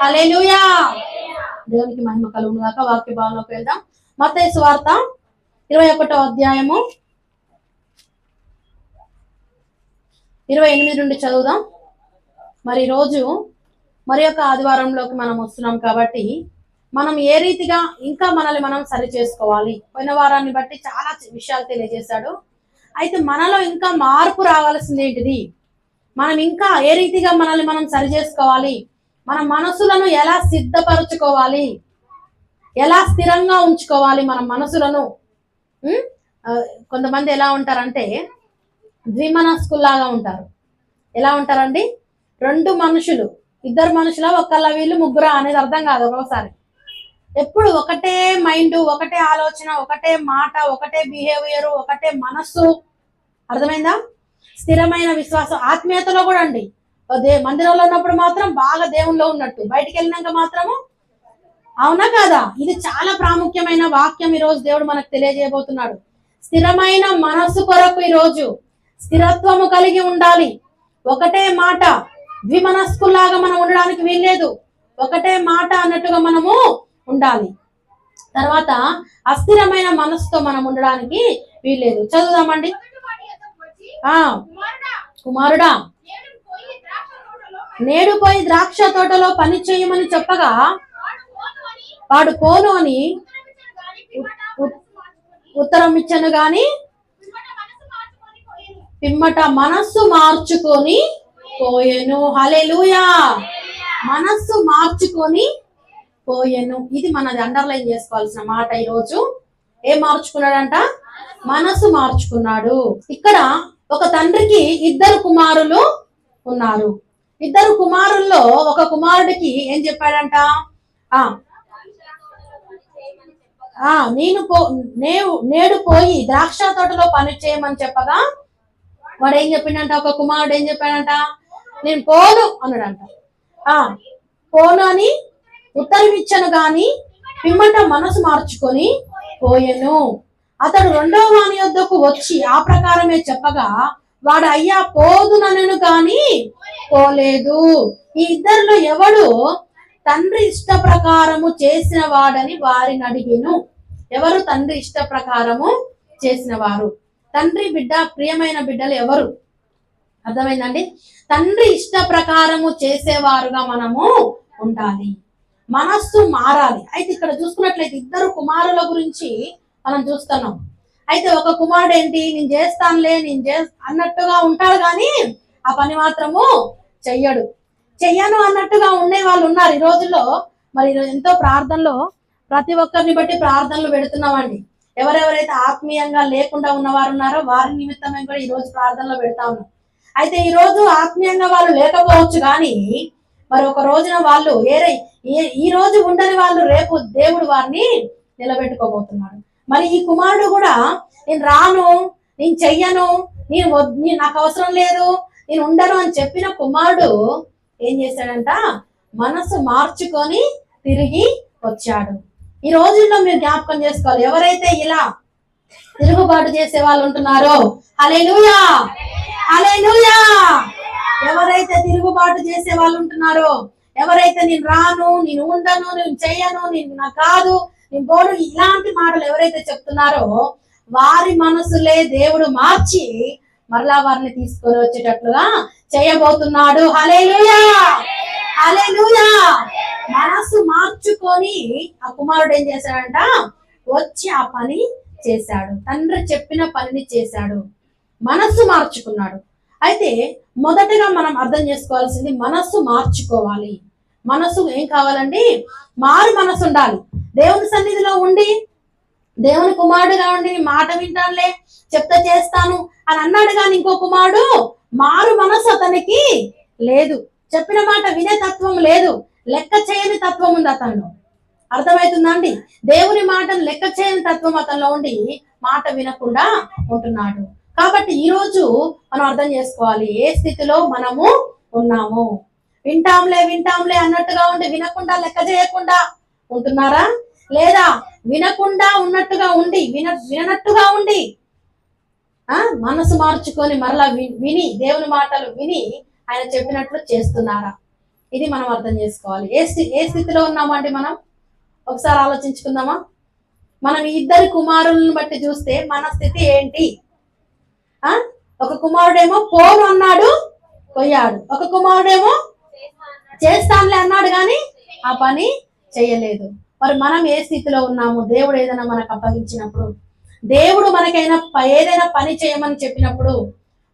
హల్లెలూయా. దేవునికి మహిమ కలుగును దాకా వాక్య భావంలోకి వెళ్దాం. మత వార్త ఇరవై ఒకటో అధ్యాయము. ఇరవై ఎనిమిది నుండి చదువుదాం. మరి రోజు మరి యొక్క ఆదివారంలోకి మనం వస్తున్నాం కాబట్టి మనం ఏ రీతిగా ఇంకా మనల్ని మనం సరి చేసుకోవాలి? పోయిన వారాన్ని బట్టి చాలా విషయాలు తెలియజేశాడు. అయితే మనలో ఇంకా మార్పు రావాల్సింది ఏంటిది? మనం ఇంకా ఏ రీతిగా మనల్ని మనం సరి చేసుకోవాలి? మన మనసులను ఎలా సిద్ధపరచుకోవాలి? ఎలా స్థిరంగా ఉంచుకోవాలి మన మనసులను? కొంతమంది ఎలా ఉంటారంటే ద్విమనస్కుల్లాగా ఉంటారు. ఎలా ఉంటారండి? రెండు మనుషులు ఇద్దరు మనుషుల ఒకళ్ళ వీళ్ళు ముగ్గురు అనేది అర్థం కాదు ఒక్కొక్కసారి ఎప్పుడు ఒకటే మైండ్ ఒకటే ఆలోచన ఒకటే మాట ఒకటే బిహేవియర్ ఒకటే మనస్సు. అర్థమైందా? స్థిరమైన విశ్వాసం ఆత్మీయతలో కూడా అండి. మందిరంలో ఉన్నప్పుడు మాత్రం బాగా దేవుల్లో ఉన్నట్టు. బయటికి వెళ్ళినాక మాత్రము అవునా కాదా? ఇది చాలా ప్రాముఖ్యమైన వాక్యం ఈ రోజు దేవుడు మనకు తెలియజేయబోతున్నాడు. స్థిరమైన మనస్సు కొరకు ఈ రోజు స్థిరత్వము కలిగి ఉండాలి. ఒకటే మాట ద్విమనస్కులాగా మనం ఉండడానికి వీల్లేదు. ఒకటే మాట అన్నట్టుగా మనము ఉండాలి. తర్వాత అస్థిరమైన మనసుతో మనం ఉండడానికి వీల్లేదు. చదువుదామండి. ఆ కుమారుడా. నేడు పోయి ద్రాక్ష తోటలో పని చేయమని చెప్పగా వాడు పోను అని ఉత్తరం ఇచ్చను గాని పిమ్మట మనస్సు మార్చుకొని పోయెను. హలెలూయా మనస్సు మార్చుకొని పోయెను. ఇది మనది అండర్లైన్ చేసుకోవాల్సిన మాట ఈ రోజు ఏం మార్చుకున్నాడంట? మనస్సు మార్చుకున్నాడు. ఇక్కడ ఒక తండ్రికి ఇద్దరు కుమారులు ఉన్నారు. ఇద్దరు కుమారుల్లో ఒక కుమారుడికి ఏం చెప్పాడంట? ఆ. నేను పో నేవు నేడు పోయి ద్రాక్ష తోటలో పని చేయమని చెప్పగా వాడు ఏం చెప్పిండంట? ఒక కుమారుడు ఏం చెప్పాడంట? నేను పోను అన్నాడంట. ఆ పోను అని ఉత్తరం ఇచ్చాను గాని పిమ్మట మనసు మార్చుకొని పోయాను. అతడు రెండవ వాణి యొద్దకు వచ్చి ఆ ప్రకారమే చెప్పగా వాడు అయ్యా పోదునను కాని పోలేదు. ఈ ఇద్దరిలో ఎవడు తండ్రి ఇష్ట ప్రకారము చేసిన వాడని వారిని అడిగిను. ఎవరు తండ్రి ఇష్ట ప్రకారము చేసిన వారు? తండ్రి బిడ్డ ప్రియమైన బిడ్డలు ఎవరు? అర్థమైందండి? తండ్రి ఇష్ట ప్రకారము చేసేవారుగా మనము ఉండాలి. మనస్సు మారాలి. అయితే ఇక్కడ చూసుకున్నట్లయితే ఇద్దరు కుమారుల గురించి మనం చూస్తున్నాం. అయితే ఒక కుమారుడు ఏంటి నేను చేస్తానులే నేను చే అన్నట్టుగా ఉంటాడు కానీ ఆ పని మాత్రము చెయ్యడు. చెయ్యను అన్నట్టుగా ఉండే వాళ్ళు ఉన్నారు ఈ రోజుల్లో. మరి ఎంతో ప్రార్థనలో ప్రతి ఒక్కరిని బట్టి ప్రార్థనలు పెడుతున్నామండి. ఎవరెవరైతే ఆత్మీయంగా లేకుండా ఉన్నవారు ఉన్నారో వారి నిమిత్తమే కూడా ఈ రోజు ప్రార్థనలో పెడతా ఉన్నాం. అయితే ఈ రోజు ఆత్మీయంగా వాళ్ళు లేకపోవచ్చు కానీ మరి ఒక రోజున వాళ్ళు ఏరై ఈ రోజు ఉండని వాళ్ళు రేపు దేవుడు వారిని నిలబెట్టుకోబోతున్నాడు మరి ఈ కుమారుడు కూడా నేను రాను నేను చెయ్యను నేను నేను నాకు అవసరం లేదు నేను ఉండను అని చెప్పిన కుమారుడు ఏం చేశాడంట? మనసు మార్చుకొని తిరిగి వచ్చాడు. ఈ రోజుల్లో మీరు జ్ఞాపకం చేసుకోవాలి. ఎవరైతే ఇలా తిరుగుబాటు చేసే వాళ్ళు ఉంటున్నారో హల్లెలూయా! హల్లెలూయా! ఎవరైతే తిరుగుబాటు చేసే వాళ్ళు ఉంటున్నారో ఎవరైతే నేను రాను నేను ఉండను నేను చెయ్యను నేను నాకు కాదు నేను ఇలాంటి మాటలు ఎవరైతే చెప్తున్నారో వారి మనసులే దేవుడు మార్చి మరలా వారిని తీసుకొని వచ్చేటట్లుగా చేయబోతున్నాడు. హల్లెలూయా! హల్లెలూయా! మనసు మార్చుకొని ఆ కుమారుడు ఏం చేశాడంట? వచ్చి ఆ పని చేశాడు. తండ్రి చెప్పిన పనిని చేశాడు. మనస్సు మార్చుకున్నాడు. అయితే మొదటగా మనం అర్థం చేసుకోవాల్సింది మనస్సు మార్చుకోవాలి. మనసు ఏం కావాలండి? మారు మనసు ఉండాలి. దేవుని సన్నిధిలో ఉండి దేవుని కుమారుడుగా ఉండి మాట వింటానులే చెప్తా చేస్తాను అని అన్నాడు కానీ ఇంకో కుమారుడు మారు మనసు అతనికి లేదు. చెప్పిన మాట వినే తత్వం లేదు. లెక్క చేయని తత్వం ఉంది అతనిలో. అర్థమవుతుందండి దేవుని మాటను లెక్క చేయని తత్వం అతనిలో ఉండి మాట వినకుండా ఉంటున్నాడు. కాబట్టి ఈ రోజు మనం అర్థం చేసుకోవాలి ఏ స్థితిలో మనము ఉన్నాము? వింటాంలే వింటాంలే అన్నట్టుగా ఉండి వినకుండా లెక్క చేయకుండా ఉంటున్నారా? లేదా వినకుండా ఉన్నట్టుగా ఉండి విన వినట్టుగా ఉండి ఆ మనసు మార్చుకొని మరలా విని దేవుని మాటలు విని ఆయన చెప్పినట్లు చేస్తున్నారా? ఇది మనం అర్థం చేసుకోవాలి. ఏ స్థి- ఏ స్థితిలో ఉన్నామండి మనం? ఒకసారి ఆలోచించుకుందామా? మనం ఇద్దరి కుమారులను బట్టి చూస్తే మన స్థితి ఏంటి? ఆ? ఒక కుమారుడేమో పోను అన్నాడు కొయ్యాడు. ఒక కుమారుడేమో చేస్తానులే అన్నాడు కానీ ఆ పని చేయలేదు. మరి మనం ఏ స్థితిలో ఉన్నాము? దేవుడు ఏదైనా మనకు అప్పగించినప్పుడు దేవుడు మనకైనా ఏదైనా పని చేయమని చెప్పినప్పుడు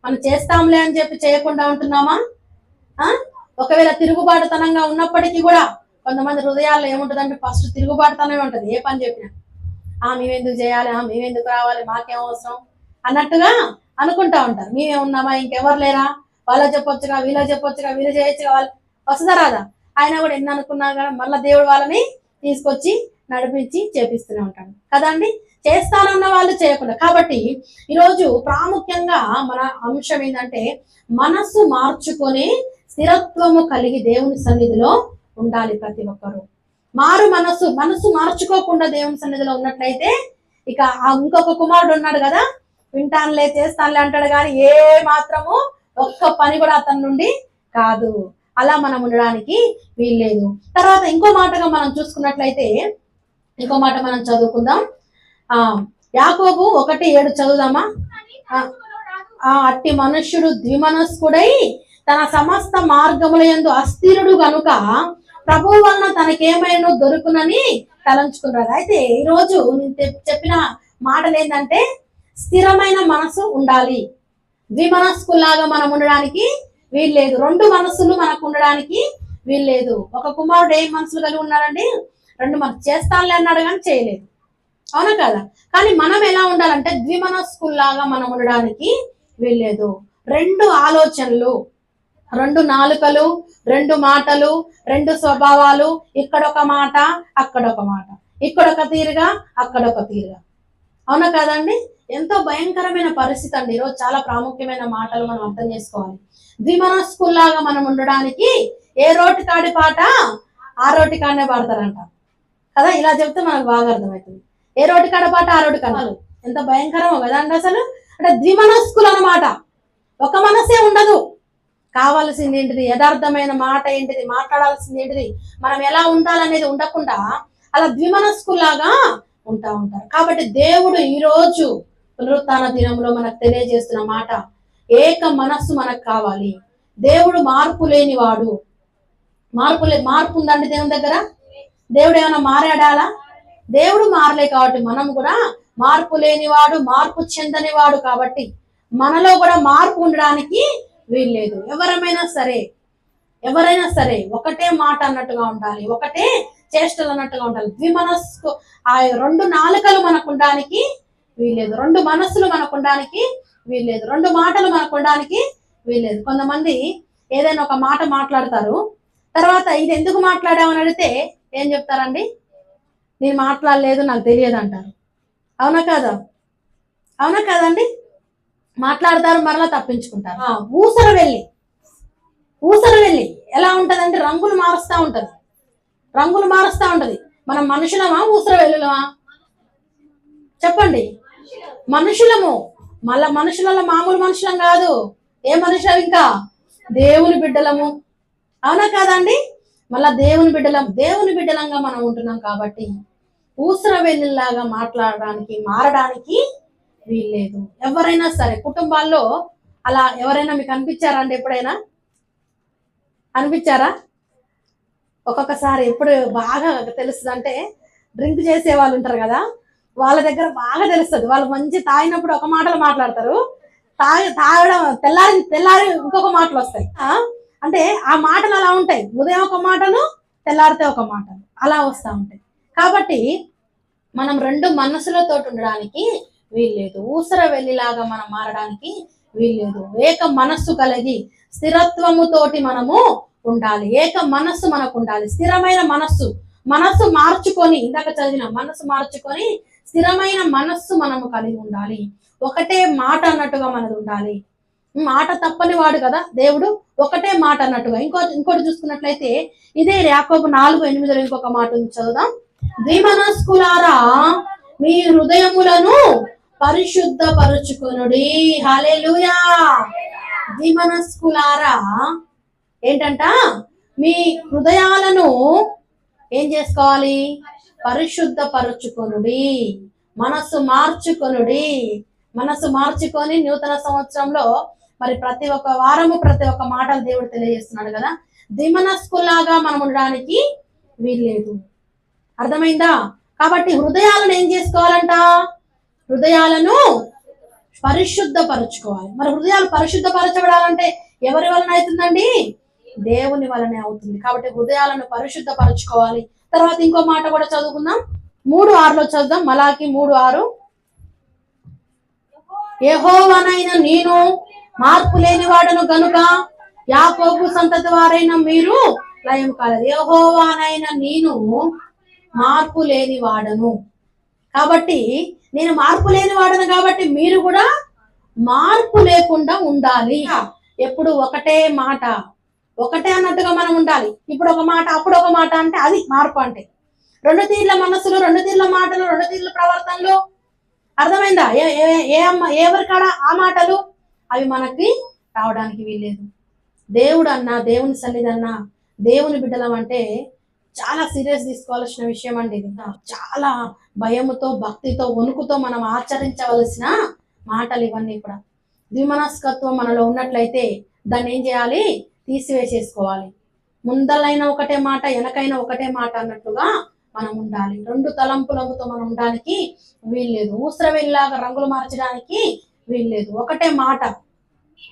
మనం చేస్తాంలే అని చెప్పి చేయకుండా ఉంటున్నామా? ఆ? ఒకవేళ తిరుగుబాటుతనంగా ఉన్నప్పటికీ కూడా కొంతమంది హృదయాల్లో ఏముంటుందంటే ఫస్ట్ తిరుగుబాటుతనమే ఉంటుంది. ఏ పని చెప్పినా ఆ మేమెందుకు చేయాలి? ఆ మేమెందుకు రావాలి? మాకేం అవసరం? అన్నట్టుగా అనుకుంటా ఉంటారు. మేమే ఉన్నామా? ఇంకెవరు లేరా? వాళ్ళ చెప్పొచ్చుగా వీళ్ళ చెప్పొచ్చుగా వీళ్ళు చేయొచ్చుగా వాళ్ళు వస్తుందా రాదా? ఆయన కూడా ఎన్ని అనుకున్నా కానీ మళ్ళీ దేవుడు వాళ్ళని తీసుకొచ్చి నడిపించి చేపిస్తూనే ఉంటాడు. కదండి చేస్తానన్న వాళ్ళు చేయకుండా. కాబట్టి ఈరోజు ప్రాముఖ్యంగా మన అంశం ఏంటంటే మనస్సు మార్చుకొని స్థిరత్వము కలిగి దేవుని సన్నిధిలో ఉండాలి ప్రతి ఒక్కరూ. మారు మనసు మనసు మార్చుకోకుండా దేవుని సన్నిధిలో ఉన్నట్లయితే ఇక ఆ ఇంకొక కుమారుడు ఉన్నాడు కదా? వింటానులే చేస్తానులే అంటాడు కానీ ఏ మాత్రము ఒక్క పని కూడా అతని నుండి కాదు. అలా మనం ఉండడానికి వీల్లేదు. తర్వాత ఇంకో మాటగా మనం చూసుకున్నట్లయితే ఇంకో మాట మనం చదువుకుందాం. ఆ యాకోబు ఒకటి ఏడు చదువుదామా? ఆ, అట్టి మనుష్యుడు ద్విమనస్కుడై తన సమస్త మార్గముల యందు అస్థిరుడు గనుక ప్రభు వలన తనకేమైనా దొరుకునని తలంచుకున్నారు అయితే ఈరోజు నేను చెప్పిన మాటలు ఏంటంటే స్థిరమైన మనసు ఉండాలి. ద్విమనస్కులాగా మనం ఉండడానికి వీల్లేదు. రెండు మనసులు మనకు ఉండడానికి వీల్లేదు. ఒక కుమారుడు ఏం మనసులు కలిగి ఉన్నాడండి? రెండు మనసు. చేస్తానులే అన్నాడు కానీ చేయలేదు. అవునా కదా? కానీ మనం ఎలా ఉండాలంటే ద్విమనస్కుల్లాగా మనం ఉండడానికి వీల్లేదు. రెండు ఆలోచనలు రెండు నాలుకలు రెండు మాటలు రెండు స్వభావాలు ఇక్కడ ఒక మాట అక్కడ ఒక మాట. ఇక్కడ ఒక తీరుగా అక్కడ ఒక తీరుగా. అవునా కాదండి ఎంతో భయంకరమైన పరిస్థితి అండి. ఈరోజు చాలా ప్రాముఖ్యమైన మాటలు మనం అర్థం చేసుకోవాలి. ద్విమనస్కుల్లాగా మనం ఉండడానికి ఏ రోటి కాడి పాట ఆ రోటి కాడనే పాడతారంట. కదా ఇలా చెప్తే మనకు బాగా అర్థమవుతుంది. ఏ రోటి కాడ పాట ఆ రోటి కాడ ఎంత భయంకరమో కదండి అసలు? అంటే ద్విమనస్కులు అన్నమాట. ఒక మనసే ఉండదు. కావాల్సింది ఏంటిది? యథార్థమైన మాట ఏంటిది? మాట్లాడాల్సింది ఏంటిది? మనం ఎలా ఉండాలనేది ఉండకుండా అలా ద్విమనస్కులాగా ఉంటా ఉంటారు. కాబట్టి దేవుడు ఈరోజు పునరుత్న దినంలో మనకు తెలియజేస్తున్న మాట ఏక మనస్సు మనకు కావాలి. దేవుడు మార్పు లేనివాడు. మార్పు లే మార్పు ఉందండి దేవుని దగ్గర? దేవుడు ఏమైనా మారాడాలా దేవుడు మారలే కాబట్టి మనం కూడా మార్పు లేనివాడు మార్పు చెందనివాడు కాబట్టి మనలో కూడా మార్పు ఉండడానికి వీల్లేదు. ఎవరమైనా సరే ఎవరైనా సరే ఒకటే మాట అన్నట్టుగా ఉండాలి. ఒకటే చేష్టలు అన్నట్టుగా ఉండాలి. ద్విమనస్సు ఆ రెండు నాలుకలు మనకు ఉండడానికి వీల్లేదు. రెండు మనస్సులు మనకు ఉండడానికి వీల్లేదు. రెండు మాటలు మనకు ఉండడానికి వీల్లేదు. కొంతమంది ఏదైనా ఒక మాట మాట్లాడతారు. తర్వాత ఇది ఎందుకు మాట్లాడామని అడిగితే ఏం చెప్తారండి? నేను మాట్లాడలేదు నాకు తెలియదు అంటారు. అవునా కాదా? అవునా కాదండి? మాట్లాడతారు మరలా తప్పించుకుంటారు. ఊసర వెళ్ళి ఊసర వెళ్ళి ఎలా ఉంటదంటే రంగులు మారుస్తా ఉంటది. రంగులు మారుస్తా ఉంటది. మనం మనుషులమా ఊసర వెళ్ళులమా చెప్పండి. మనుషులము. మళ్ళా మనుషులలో మామూలు మనుషులం కాదు. ఏ మనుషులం ఇంకా? దేవుని బిడ్డలము. అవునా కాదండి? మళ్ళా దేవుని బిడ్డలం దేవుని బిడ్డలంగా మనం ఉంటున్నాం కాబట్టి ఊసర వెళ్ళిలాగా మాట్లాడడానికి మారడానికి వీల్లేదు. ఎవరైనా సరే కుటుంబాల్లో అలా ఎవరైనా మీకు అనిపించారా అండి ఎప్పుడైనా? అనిపించారా? ఒక్కొక్కసారి ఎప్పుడు బాగా తెలుస్తుంది అంటే డ్రింక్ చేసే వాళ్ళు ఉంటారు కదా వాళ్ళ దగ్గర బాగా తెలుస్తుంది. వాళ్ళు మంచి తాగినప్పుడు ఒక మాటలు మాట్లాడతారు. తాగి తాగడం తెల్లారి తెల్లారి ఇంకొక మాటలు వస్తాయి. అంటే ఆ మాటలు అలా ఉంటాయి. ఉదయం ఒక మాటను తెల్లారితే ఒక మాటలు అలా వస్తూ ఉంటాయి. కాబట్టి మనం రెండు మనసులతో ఉండడానికి వీల్లేదు. ఊసర వెళ్ళిలాగా మనం మారడానికి వీల్లేదు. ఏక మనస్సు కలిగి స్థిరత్వముతోటి మనము ఉండాలి. ఏక మనస్సు మనకు ఉండాలి. స్థిరమైన మనస్సు మనస్సు మార్చుకొని ఇందాక చదివిన మనస్సు మార్చుకొని స్థిరమైన మనస్సు మనము కలిగి ఉండాలి. ఒకటే మాట అన్నట్టుగా మనది ఉండాలి. మాట తప్పని వాడు కదా? దేవుడు ఒకటే మాట అన్నట్టుగా. ఇంకో ఇంకోటి చూసుకున్నట్లయితే ఇదే యాకోబు నాలుగు ఎనిమిదిలో ఇంకొక మాట చదువుదాం. ద్విమనస్కులారా మీ హృదయములను పరిశుద్ధపరుచుకొనుడి. హల్లెలూయా. ద్విమనస్కులారా ఏంటంట? మీ హృదయాలను ఏం చేసుకోవాలి? పరిశుద్ధపరచుకొనుడి. మనస్సు మార్చుకొనుడి. మనస్సు మార్చుకొని నూతన సంవత్సరంలో మరి ప్రతి ఒక్క వారము ప్రతి ఒక్క మాటలు దేవుడు తెలియజేస్తున్నాడు కదా. దిమనస్కులాగా మనం ఉండడానికి వీల్లేదు. అర్థమైందా? కాబట్టి హృదయాలను ఏం చేసుకోవాలంట? హృదయాలను పరిశుద్ధపరచుకోవాలి. మరి హృదయాలు పరిశుద్ధపరచబడాలంటే ఎవరి వలన అవుతుందండి? దేవుని వలనే అవుతుంది. కాబట్టి హృదయాలను పరిశుద్ధపరచుకోవాలి. తర్వాత ఇంకో మాట కూడా చదువుకుందాం. మూడు ఆరులో చదువుదాం. మలాకి మూడు ఆరు. యెహోవానైన నేను మార్పు లేని వాడను గనుక యాకోబు సంతతి వారైన మీరు లయం కాలేదు. యెహోవానైన నేను మార్పు లేని వాడను. కాబట్టి నేను మార్పు లేని వాడను కాబట్టి మీరు కూడా మార్పు లేకుండా ఉండాలి. ఎప్పుడు ఒకటే మాట. ఒకటే అన్నట్టుగా మనం ఉండాలి. ఇప్పుడు ఒక మాట అప్పుడు ఒక మాట అంటే అది మార్పు అంటే. రెండు తీర్ల మనసులు రెండు తీర్ల మాటలు రెండు తీర్ల ప్రవర్తనలు. అర్థమైందా? ఏ ఏ- అమ్మ ఎవరికాడ ఆ మాటలు? అవి మనకి రావడానికి వీల్లేదు. దేవుడు అన్నా దేవుని సన్నిధి అన్నా దేవుని బిడ్డలం అంటే చాలా సీరియస్ తీసుకోవాల్సిన విషయం అండి ఇది. చాలా భయముతో భక్తితో వణుకుతో మనం ఆచరించవలసిన మాటలు ఇవన్నీ కూడా. ద్విమనస్కత్వం మనలో ఉన్నట్లయితే దాన్ని ఏం చేయాలి? తీసివేసేసుకోవాలి. ముందలైనా ఒకటే మాట వెనకైనా ఒకటే మాట అన్నట్లుగా మనం ఉండాలి. రెండు తలంపులతో మనం ఉండడానికి వీల్లేదు. ఊసర వెళ్ళాగా రంగులు మార్చడానికి వీల్లేదు. ఒకటే మాట.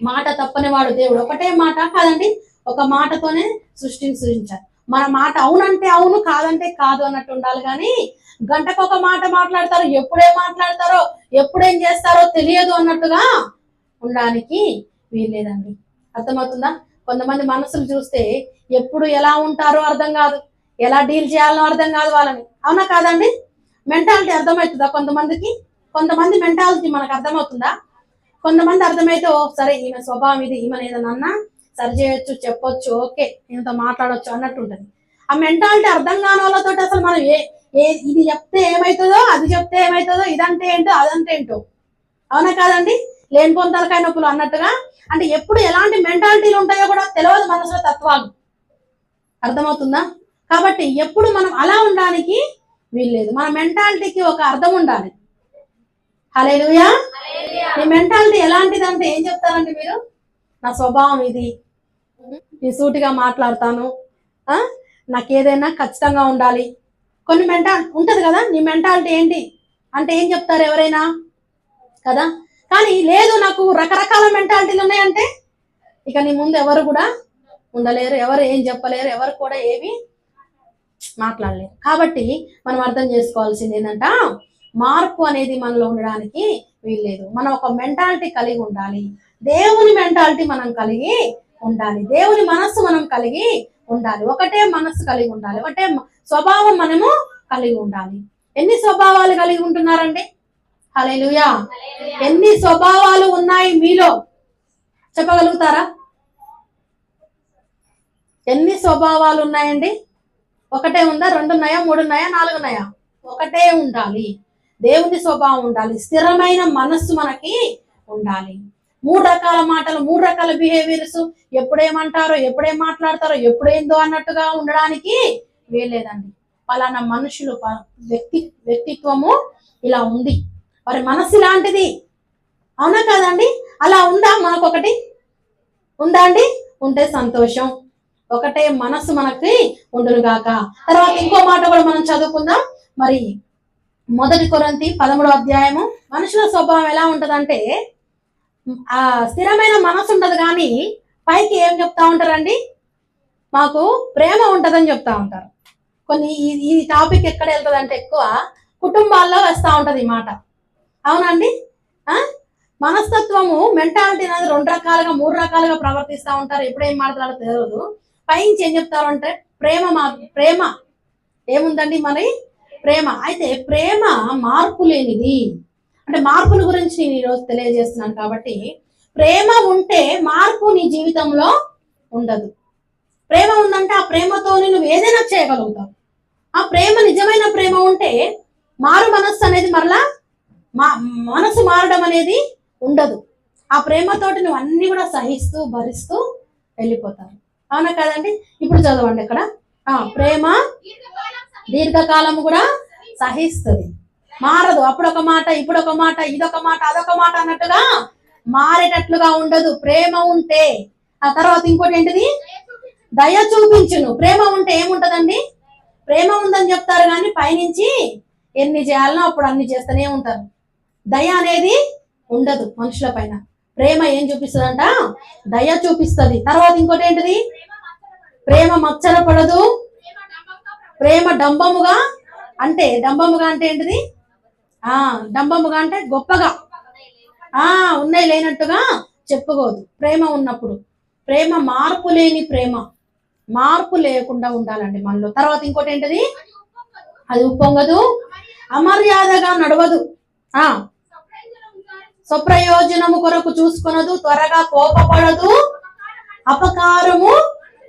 మాట తప్పనివాడు దేవుడు. ఒకటే మాట కాదండి ఒక మాటతోనే సృష్టిని సృష్టించారు మన మాట అవునంటే అవును కాదంటే కాదు అన్నట్టు ఉండాలి కానీ గంటకు ఒక మాట మాట్లాడతారు ఎప్పుడేం మాట్లాడతారో ఎప్పుడేం చేస్తారో తెలియదు అన్నట్టుగా ఉండడానికి వీల్లేదండి. అర్థమవుతుందా? కొంతమంది మనసులు చూస్తే ఎప్పుడు ఎలా ఉంటారో అర్థం కాదు. ఎలా డీల్ చేయాలో అర్థం కాదు వాళ్ళని. అవునా కాదండి? మెంటాలిటీ అర్థమవుతుందా కొంతమందికి? కొంతమంది మెంటాలిటీ మనకు అర్థమవుతుందా? కొంతమంది అర్థమైతే ఓ సరే ఈమె స్వభావం ఇది ఈమెను ఏదైనా అన్నా సరి చేయొచ్చు చెప్పొచ్చు ఓకే ఈయనతో మాట్లాడొచ్చు అన్నట్టు ఉంటుంది. ఆ మెంటాలిటీ అర్థం కాని వాళ్ళతో అసలు మనం ఏ ఏ ఇది చెప్తే ఏమవుతుందో అది చెప్తే ఏమవుతుందో ఇదంటే ఏంటో అదంటే ఏంటో. అవునా కాదండి? లేని తలకాయ నొప్పులు అన్నట్టుగా? అంటే ఎప్పుడు ఎలాంటి మెంటాలిటీలు ఉంటాయో కూడా తెలియదు మనసులో తత్వాలు. అర్థమవుతుందా? కాబట్టి ఎప్పుడు మనం అలా ఉండడానికి వీల్లేదు. మన మెంటాలిటీకి ఒక అర్థం ఉండాలి. హలేలుయా నీ మెంటాలిటీ ఎలాంటిది అంటే ఏం చెప్తారండి మీరు? నా స్వభావం ఇది. నేను సూటిగా మాట్లాడతాను. నాకేదైనా నాకు ఏదైనా ఖచ్చితంగా ఉండాలి. కొన్ని మెంటా ఉంటుంది కదా? నీ మెంటాలిటీ ఏంటి? అంటే ఏం చెప్తారు ఎవరైనా? కదా? కానీ లేదు నాకు రకరకాల మెంటాలిటీలు ఉన్నాయంటే ఇక నీ ముందు ఎవరు కూడా ఉండలేరు ఎవరు ఏం చెప్పలేరు ఎవరు కూడా ఏమి మాట్లాడలేరు. కాబట్టి మనం అర్థం చేసుకోవాల్సింది ఏంటంట మార్పు అనేది మనలో ఉండడానికి వీల్లేదు. మనం ఒక మెంటాలిటీ కలిగి ఉండాలి. దేవుని మెంటాలిటీ మనం కలిగి ఉండాలి. దేవుని మనస్సు మనం కలిగి ఉండాలి. ఒకటే మనస్సు కలిగి ఉండాలి. ఒకటే స్వభావం మనము కలిగి ఉండాలి. ఎన్ని స్వభావాలు కలిగి ఉంటున్నారండి? హల్లెలూయా. ఎన్ని స్వభావాలు ఉన్నాయి మీలో? చెప్పగలుగుతారా? ఎన్ని స్వభావాలు ఉన్నాయండి? ఒకటే ఉందా? రెండు ఉన్నాయా? మూడు ఉన్నాయా? నాలుగు ఉన్నాయా? ఒకటే ఉండాలి. దేవుని స్వభావం ఉండాలి. స్థిరమైన మనస్సు మనకి ఉండాలి. మూడు రకాల మాటలు మూడు రకాల బిహేవియర్స్. ఎప్పుడేమంటారో ఎప్పుడేం మాట్లాడతారో ఎప్పుడేందో అన్నట్టుగా ఉండడానికి వీల్లేదండి. పలానా మనుషులు ప- వ్యక్తి వ్యక్తిత్వము ఇలా ఉంది. వారి మనస్సు లాంటిది. అవునా కాదండి? అలా ఉందా? మనకొకటి ఉందా అండి? ఉంటే సంతోషం. ఒకటే మనస్సు మనకి ఉండును గాక. తర్వాత ఇంకో మాట కూడా మనం చదువుకుందాం. మరి మొదటి కొరంతి పదమూడో అధ్యాయము మనుషుల స్వభావం ఎలా ఉంటదంటే ఆ స్థిరమైన మనసు ఉండదు కానీ పైకి ఏం చెప్తా ఉంటారండి? మాకు ప్రేమ ఉంటదని చెప్తా ఉంటారు. కొన్ని ఈ- ఈ టాపిక్ ఎక్కడ వెళ్తుంది అంటే ఎక్కువ కుటుంబాల్లో వస్తూ ఉంటుంది ఈ మాట. అవునండి. ఆ? మనస్తత్వము మెంటాలిటీ అనేది రెండు రకాలుగా మూడు రకాలుగా ప్రవర్తిస్తూ ఉంటారు. ఎప్పుడు ఏం మాట్లాడో తెలియదు పైనుంచి ఏం చెప్తారు అంటే ప్రేమ మా ప్రేమ. ఏముందండి మరి? ప్రేమ. అయితే ప్రేమ మార్పు లేనిది. అంటే మార్పుల గురించి నేను ఈరోజు తెలియజేస్తున్నాను కాబట్టి ప్రేమ ఉంటే మార్పు నీ జీవితంలో ఉండదు. ప్రేమ ఉందంటే ఆ ప్రేమతో నువ్వు ఏదైనా చేయగలుగుతావు. ఆ ప్రేమ నిజమైన ప్రేమ ఉంటే మారు మనస్సు అనేది మరలా మా మనసు మారడం అనేది ఉండదు. ఆ ప్రేమతోటి నువ్వు అన్ని కూడా సహిస్తూ భరిస్తూ వెళ్ళిపోతారు అవునా కదండి? ఇప్పుడు చదవండి ఇక్కడ. ఆ ప్రేమ దీర్ఘకాలం కూడా సహిస్తుంది. మారదు. అప్పుడు ఒక మాట ఇప్పుడు ఒక మాట ఇదొక మాట అదొక మాట అన్నట్టుగా మారేటట్లుగా ఉండదు. ప్రేమ ఉంటే. ఆ తర్వాత ఇంకోటి ఏంటిది? దయ చూపించును. ప్రేమ ఉంటే ఏముంటదండి? ప్రేమ ఉందని చెప్తారు కానీ పైనుంచి ఎన్ని చేయాలనో అప్పుడు అన్ని చేస్తూనే ఉంటారు. దయ అనేది ఉండదు మనుషుల పైన. ప్రేమ ఏం చూపిస్తుందంట? దయ చూపిస్తుంది. తర్వాత ఇంకోటి ఏంటిది? ప్రేమ మచ్చల పడదు. ప్రేమ డంబముగా అంటే డంబముగా అంటే ఏంటిది? ఆ డంబముగా అంటే గొప్పగా. ఆ ఉన్నాయి లేనట్టుగా చెప్పుకోదు. ప్రేమ ఉన్నప్పుడు. ప్రేమ మార్పు లేని ప్రేమ. మార్పు లేకుండా ఉండాలండి మనలో. తర్వాత ఇంకోటి ఏంటిది? అది ఉప్పొంగదు. అమర్యాదగా నడవదు. ఆ స్వప్రయోజనము కొరకు చూసుకొనదు త్వరగా కోపపడదు. అపకారము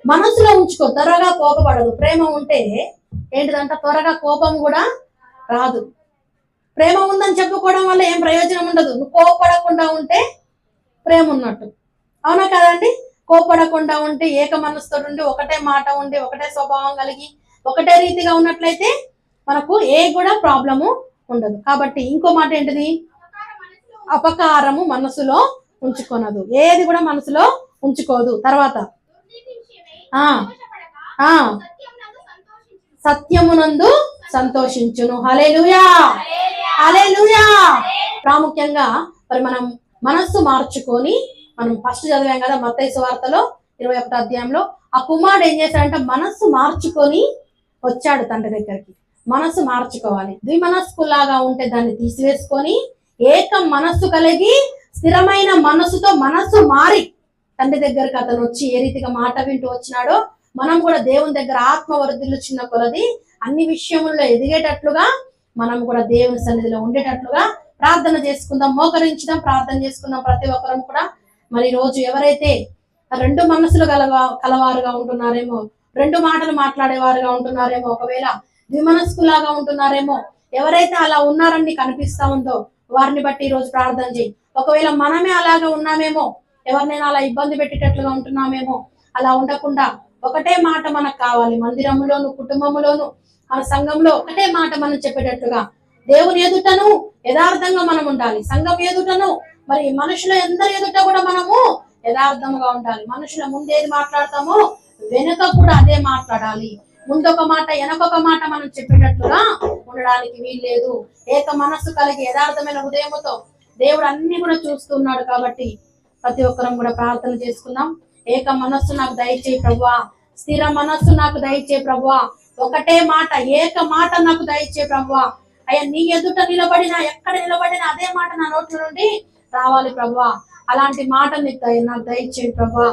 మనసులో ఉంచుకో త్వరగా కోపపడదు. ప్రేమ ఉంటే ఏంటిదంట? త్వరగా కోపం కూడా రాదు. ప్రేమ ఉందని చెప్పుకోవడం వల్ల ఏం ప్రయోజనం ఉండదు. నువ్వు కోపపడకుండా ఉంటే ప్రేమ ఉన్నట్టు. అవునా కదండి? కోపపడకుండా ఉంటే ఏక మనసుతో ఉండి ఒకటే మాట ఉండి ఒకటే స్వభావం కలిగి ఒకటే రీతిగా ఉన్నట్లయితే మనకు ఏ కూడా ప్రాబ్లము ఉండదు. కాబట్టి ఇంకో మాట ఏంటిది? అపకారము మనసులో ఉంచుకొనదు. ఏది కూడా మనసులో ఉంచుకోదు. తర్వాత ఆ ఆ సత్యమునందు సంతోషించును. హలేలుయా హలేలుయా ప్రాముఖ్యంగా మరి మనం మనస్సు మార్చుకొని మనం ఫస్ట్ చదివాం కదా మత్తయి వార్తలో ఇరవై ఒకటి అధ్యాయంలో. ఆ కుమారుడు ఏం చేశాడంటే మనస్సు మార్చుకొని వచ్చాడు తండ్రి దగ్గరికి. మనస్సు మార్చుకోవాలి. ద్విమనస్కులాగా ఉంటే దాన్ని తీసివేసుకొని ఏక మనస్సు కలిగి స్థిరమైన మనస్సుతో మనస్సు మారి తండ్రి దగ్గరకు అతను వచ్చి ఏ రీతిగా మాట వింటూ వచ్చినాడో మనం కూడా దేవుని దగ్గర ఆత్మ వృద్ధిలు చిన్న కొలది అన్ని విషయముల్లో ఎదిగేటట్లుగా మనం కూడా దేవుని సన్నిధిలో ఉండేటట్లుగా ప్రార్థన చేసుకుందాం మోకరించుదాం ప్రార్థన చేసుకుందాం ప్రతి ఒక్కరం కూడా. మరి రోజు ఎవరైతే రెండు మనసులు కలవా కలవారుగా ఉంటున్నారేమో రెండు మాటలు మాట్లాడేవారుగా ఉంటున్నారేమో ఒకవేళ ద్విమనస్కులాగా ఉంటున్నారేమో ఎవరైతే అలా ఉన్నారని కనిపిస్తా ఉందో వారిని బట్టి ఈ రోజు ప్రార్థన చేయి. ఒకవేళ మనమే అలాగా ఉన్నామేమో ఎవరినైనా అలా ఇబ్బంది పెట్టేటట్లుగా ఉంటున్నామేమో అలా ఉండకుండా ఒకటే మాట మనకు కావాలి. మందిరములోను కుటుంబములోను మన సంఘంలో ఒకటే మాట మనం చెప్పేటట్లుగా. దేవుని ఎదుటను యథార్థంగా మనం ఉండాలి. సంఘం ఎదుటను మరి మనుషుల ఎందరి ఎదుట కూడా మనము యథార్థంగా ఉండాలి. మనుషుల ముందేది మాట్లాడతామో వెనుక కూడా అదే మాట్లాడాలి. ముందొక మాట వెనకొక మాట మనం చెప్పేటట్లుగా ఉండడానికి వీల్లేదు. ఏక మనస్సు కలిగి యథార్థమైన ఉదయముతో దేవుడు అన్ని కూడా చూస్తున్నాడు కాబట్టి ప్రతి ఒక్కరం కూడా ప్రార్థన చేసుకుందాం. ఏక మనస్సు నాకు దయచేయి ప్రభువా. స్థిర మనస్సు నాకు దయచే ప్రభువా. ఒకటే మాట ఏక మాట నాకు దయచే ప్రభువా. అయ్యా నీ ఎదుట నిలబడినా ఎక్కడ నిలబడినా అదే మాట నా నోట్ల నుండి రావాలి ప్రభువా. అలాంటి మాటలు నీకు నాకు దయచేయండి ప్రభా.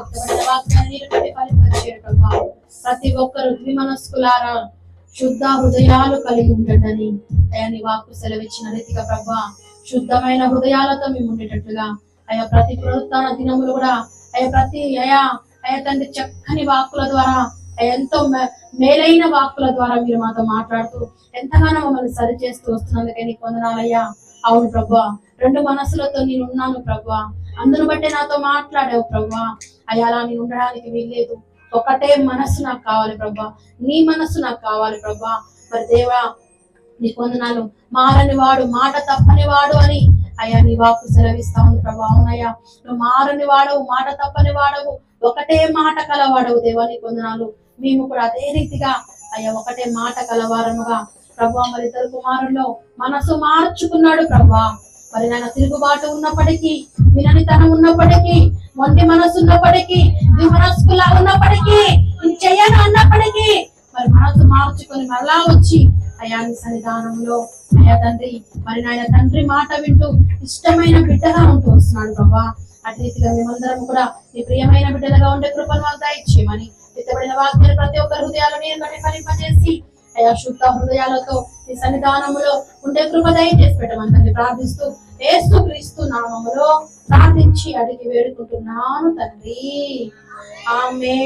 ప్రభా. ప్రతి ఒక్కరు ద్విమనస్కులారా శుద్ధ హృదయాలు కలిగి ఉండటని అయ్యా వాక్కు సెలవిచ్చిన రీతిగా ప్రభా శుద్ధమైన హృదయాలతో మేము ఉండేటట్టుగా. అయ్యా ప్రతి పునరుత్థాన దినములు కూడా అయ్యా ప్రతి అయా అయ్యా తండ్రి చక్కని వాక్కుల ద్వారా అయ్యా ఎంతో మే- మేలైన వాక్కుల ద్వారా మీరు మాతో మాట్లాడుతూ ఎంతగానో మమ్మల్ని సరి చేస్తూ వస్తున్నందుకే నీకు వందనాలయ్యా. అవును ప్రభా రెండు మనసులతో నేను ఉన్నాను ప్రభా. అందరు బట్టే నాతో మాట్లాడావు ప్రభా. అయ్యా అలా నేను ఉండడానికి వీల్లేదు. ఒకటే మనస్సు నాకు కావాలి ప్రభా. నీ మనస్సు నాకు కావాలి ప్రభా. మరి దేవా నీ వందనాలు. మారని వాడు మాట తప్పని వాడు అని అయ్యా నీ వాకు సెలవిస్తా ఉంది ప్రభా. అవునయ్యా నువ్వు మారని వాడవు మాట తప్పని వాడవు. ఒకటే మాట కలవాడవు దేవా నీ వందనాలు. మేము కూడా అదే రీతిగా అయ్యా ఒకటే మాట కలవారముగా. ప్రభా మరి ఇద్దరు కుమారుల్లో మనసు మార్చుకున్నాడు ప్రభా. మరి నాయన తిరుగుబాటు ఉన్నప్పటికీ విననితనం ఉన్నప్పటికీ మొండి మనసు ఉన్నప్పటికీ ఉన్నప్పటికీ చెయ్యను అన్నప్పటికీ మరి మనసు మార్చుకొని మరలా వచ్చి అయా నీ సన్నిధానంలో అయా తండ్రి మరి నాయన తండ్రి మాట వింటూ ఇష్టమైన బిడ్డగా ఉంటూ వస్తున్నాను బాబా అటు రీతిగా మేమందరం కూడా నీ ప్రియమైన బిడ్డలుగా ఉండే కృపను మాకు దయచేయమని విత్తబడిన వాక్యాలు ప్రతి ఒక్క హృదయాలు నేను బట్టి అయా శుద్ధ హృదయాలతో నీ సన్నిధానములో ఉండే కృప చేసి పెట్టమని తండ్రి ప్రార్థిస్తూ ఏసు క్రీస్తు నామములో ప్రార్థించి అడిగి వేడుకుంటున్నాను తండ్రి. ఆమె